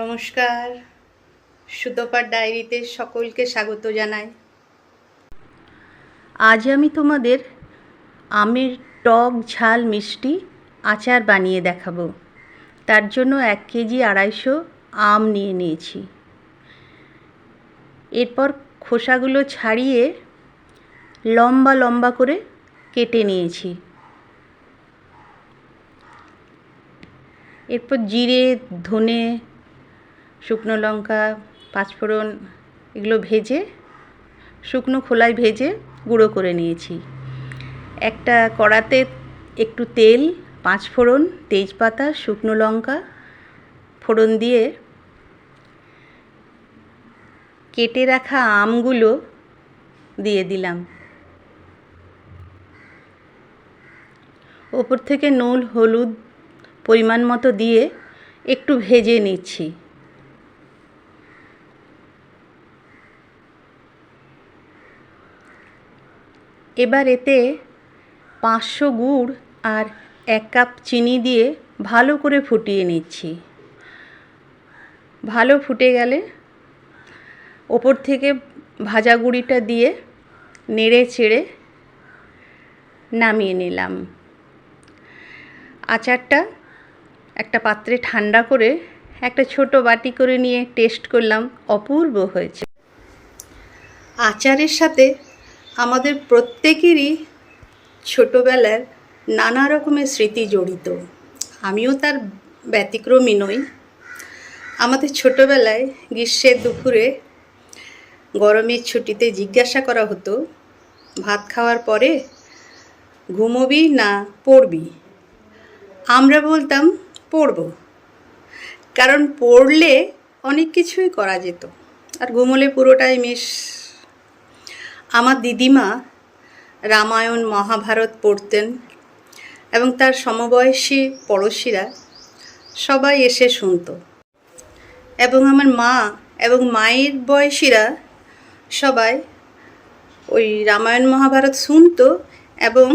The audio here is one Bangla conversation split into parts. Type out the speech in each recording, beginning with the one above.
নমস্কার। সুতোপার ডায়েরিতে সকলকে স্বাগত জানাই। আজ আমি তোমাদের আমের টক ঝাল মিষ্টি আচার বানিয়ে দেখাবো। তার জন্য এক কেজি আড়াইশো আম নিয়ে নিয়েছি। এরপর খোসাগুলো ছাড়িয়ে লম্বা লম্বা করে কেটে নিয়েছি। এরপর জিরে, ধনে শুকনো লঙ্কা, পাঁচফোড়ন এগুলো ভেজে, শুকনো খোলায় ভেজে গুঁড়ো করে নিয়েছি। একটা কড়াতে একটু তেল, পাঁচফোড়ন, তেজপাতা, শুকনো লঙ্কা, ফোড়ন দিয়ে কেটে রাখা আমগুলো দিয়ে দিলাম। ওপর থেকে নুন, হলুদ পরিমাণ মতো দিয়ে একটু ভেজে নিচ্ছি। এবার এতে পাঁচশো গুড় আর এক কাপ চিনি দিয়ে ভালো করে ফুটিয়ে নিচ্ছি। ভালো ফুটে গেলে ওপর থেকে ভাজা গুঁড়িটা দিয়ে নেড়ে চেড়ে নামিয়ে নিলাম। আচারটা একটা পাত্রে ঠান্ডা করে একটা ছোট বাটি করে নিয়ে টেস্ট করলাম, অপূর্ব হয়েছে। আচারের সাথে আমাদের প্রত্যেকেরই ছোটোবেলার নানা রকমের স্মৃতি জড়িত। আমিও তার ব্যতিক্রমী নই। আমাদের ছোটোবেলায় গ্রীষ্মের দুপুরে গরমের ছুটিতে জিজ্ঞাসা করা হতো, ভাত খাওয়ার পরে ঘুমোবি না পড়বি? আমরা বলতাম, পড়ব। কারণ পড়লে অনেক কিছুই করা যেত। আর ঘুমোলে পুরোটাই মিস আমার দিদিমা রামায়ণ, মহাভারত পড়তেন এবং তার সমবয়সী পড়শিরা সবাই এসে শুনতো। এবং আমার মা এবং মায়ের বয়সীরা সবাই ওই রামায়ণ, মহাভারত শুনতো এবং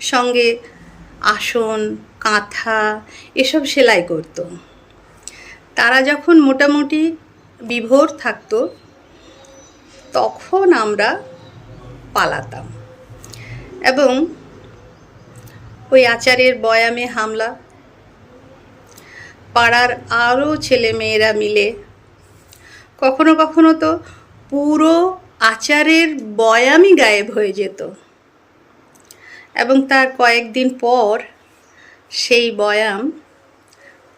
সঙ্গে আসন, কাঁথা এসব সেলাই করতো। তারা যখন মোটামুটি বিভোর থাকতো, তখন আমরা পালাতাম। এবং ওই আচারের বয়ামে হামলা, পাড়ার আরও ছেলে মেয়েরা মিলে। কখনো কখনো তো পুরো আচারের বয়ামই গায়েব হয়ে যেত। এবং তার কয়েকদিন পর সেই বয়াম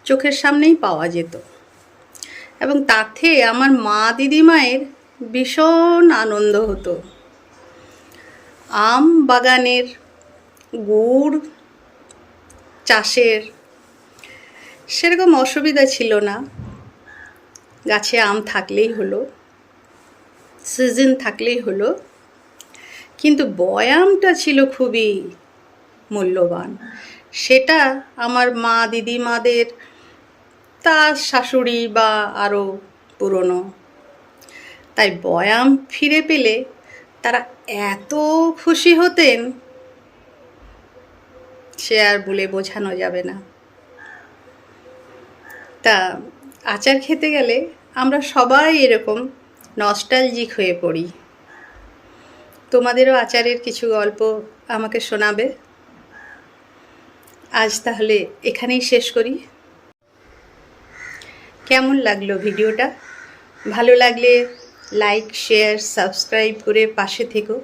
চোখের সামনেই পাওয়া যেত। এবং তাতে আমার মা দিদিমায়ের ভীষণ আনন্দ হতো। আম বাগানের গুড় চাষের সেরকম অসুবিধা ছিল না। গাছে আম থাকলেই হলো, সিজন থাকলেই হলো, কিন্তু বয়ামটা ছিল খুবই মূল্যবান। সেটা আমার মা, দিদিমাদের, তার শাশুড়ি বা আরও পুরনো। তাই বয়াম ফিরে পেলে তারা এত খুশি হতেন, সে আর বলে বোঝানো যাবে না। তা আচার খেতে গেলে আমরা সবাই এরকম নস্টালজিক হয়ে পড়ি। তোমাদেরও আচারের কিছু গল্প আমাকে শোনাবে? আজ তাহলে এখানেই শেষ করি। কেমন লাগল ভিডিওটা? ভালো লাগলে লাইক শেয়ার সাবস্ক্রাইব করে পাশে থেকো।